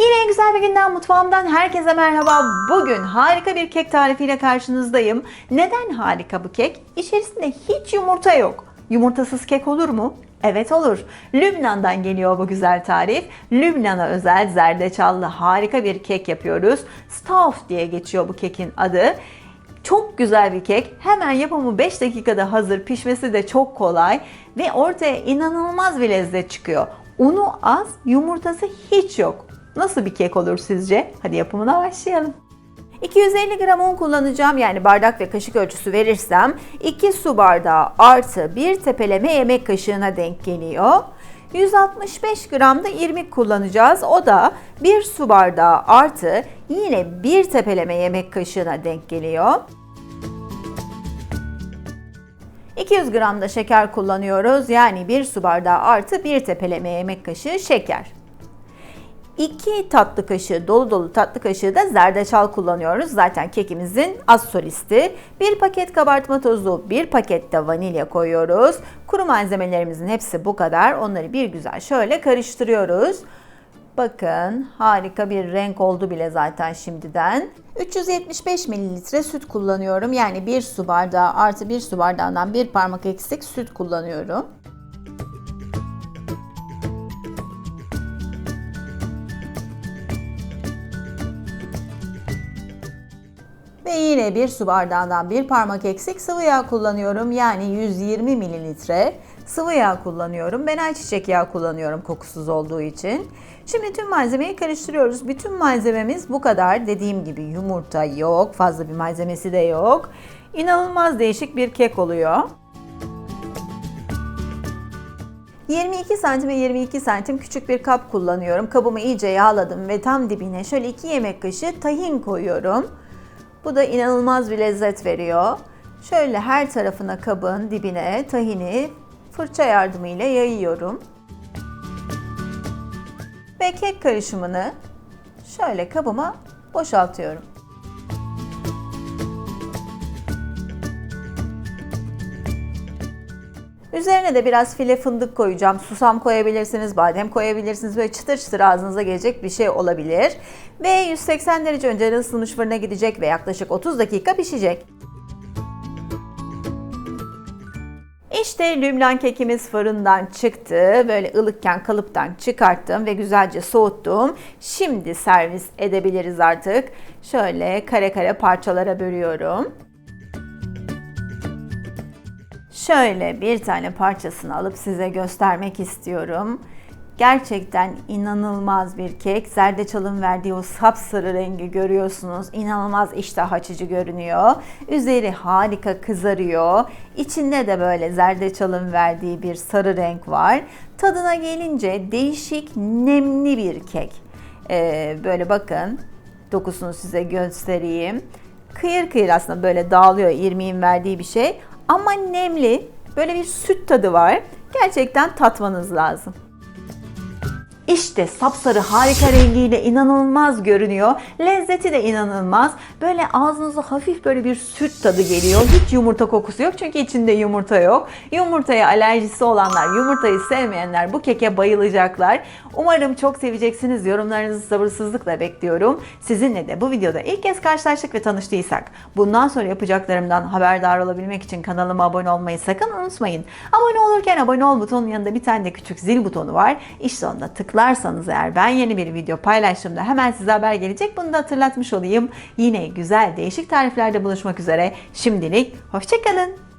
Yine güzel bir günden mutfağımdan herkese merhaba. Bugün harika bir kek tarifiyle karşınızdayım. Neden harika bu kek? İçerisinde hiç yumurta yok. Yumurtasız kek olur mu? Evet olur. Lübnan'dan geliyor bu güzel tarif. Lübnan'a özel zerdeçallı harika bir kek yapıyoruz. Stauf diye geçiyor bu kekin adı. Çok güzel bir kek. Hemen yapımı 5 dakikada hazır. Pişmesi de çok kolay. Ve ortaya inanılmaz bir lezzet çıkıyor. Unu az, yumurtası hiç yok. Nasıl bir kek olur sizce? Hadi yapımına başlayalım. 250 gram un kullanacağım yani bardak ve kaşık ölçüsü verirsem 2 su bardağı artı 1 tepeleme yemek kaşığına denk geliyor. 165 gram da irmik kullanacağız. O da 1 su bardağı artı yine 1 tepeleme yemek kaşığına denk geliyor. 200 gram da şeker kullanıyoruz. Yani 1 su bardağı artı 1 tepeleme yemek kaşığı şeker. 2 tatlı kaşığı dolu dolu tatlı kaşığı da zerdeçal kullanıyoruz. Zaten kekimizin az solisti. 1 paket kabartma tozu, 1 paket de vanilya koyuyoruz. Kuru malzemelerimizin hepsi bu kadar. Onları bir güzel şöyle karıştırıyoruz. Bakın harika bir renk oldu bile zaten şimdiden. 375 mililitre süt kullanıyorum. Yani 1 su bardağı artı 1 su bardağından bir parmak eksik süt kullanıyorum. Ve yine bir su bardağından bir parmak eksik sıvı yağ kullanıyorum. Yani 120 mililitre sıvı yağ kullanıyorum. Ben ayçiçek yağı kullanıyorum kokusuz olduğu için. Şimdi tüm malzemeyi karıştırıyoruz. Bütün malzememiz bu kadar. Dediğim gibi yumurta yok, fazla bir malzemesi de yok. İnanılmaz değişik bir kek oluyor. 22 santim ve 22 santim küçük bir kap kullanıyorum. Kabımı iyice yağladım ve tam dibine şöyle 2 yemek kaşığı tahin koyuyorum. Bu da inanılmaz bir lezzet veriyor. Şöyle her tarafına kabın dibine tahini fırça yardımıyla yayıyorum. Ve kek karışımını şöyle kabıma boşaltıyorum. Üzerine de biraz file fındık koyacağım. Susam koyabilirsiniz, badem koyabilirsiniz. Böyle çıtır çıtır ağzınıza gelecek bir şey olabilir. Ve 180 derece önceden ısınmış fırına gidecek ve yaklaşık 30 dakika pişecek. İşte lümlan kekimiz fırından çıktı. Böyle ılıkken kalıptan çıkarttım ve güzelce soğuttum. Şimdi servis edebiliriz artık. Şöyle kare kare parçalara bölüyorum. Şöyle bir tane parçasını alıp size göstermek istiyorum. Gerçekten inanılmaz bir kek. Zerdeçalın verdiği o sapsarı rengi görüyorsunuz. İnanılmaz iştah açıcı görünüyor. Üzeri harika kızarıyor. İçinde de böyle zerdeçalın verdiği bir sarı renk var. Tadına gelince değişik nemli bir kek. Ee, böyle bakın dokusunu size göstereyim. Kıyır kıyır aslında böyle dağılıyor irmiğin verdiği bir şey. Ama nemli, böyle bir süt tadı var. Gerçekten tatmanız lazım. İşte sapsarı harika rengiyle inanılmaz görünüyor. Lezzeti de inanılmaz. Böyle ağzınıza hafif böyle bir süt tadı geliyor. Hiç yumurta kokusu yok çünkü içinde yumurta yok. Yumurtaya alerjisi olanlar, yumurtayı sevmeyenler bu keke bayılacaklar. Umarım çok seveceksiniz. Yorumlarınızı sabırsızlıkla bekliyorum. Sizinle de bu videoda ilk kez karşılaştık ve tanıştıysak bundan sonra yapacaklarımdan haberdar olabilmek için kanalıma abone olmayı sakın unutmayın. Abone olurken abone ol butonun yanında bir tane de küçük zil butonu var. İşte onda tıklarsanız eğer ben yeni bir video paylaştığımda hemen size haber gelecek. Bunu da hatırlatmış olayım. Yine güzel değişik tariflerde buluşmak üzere. Şimdilik hoşçakalın.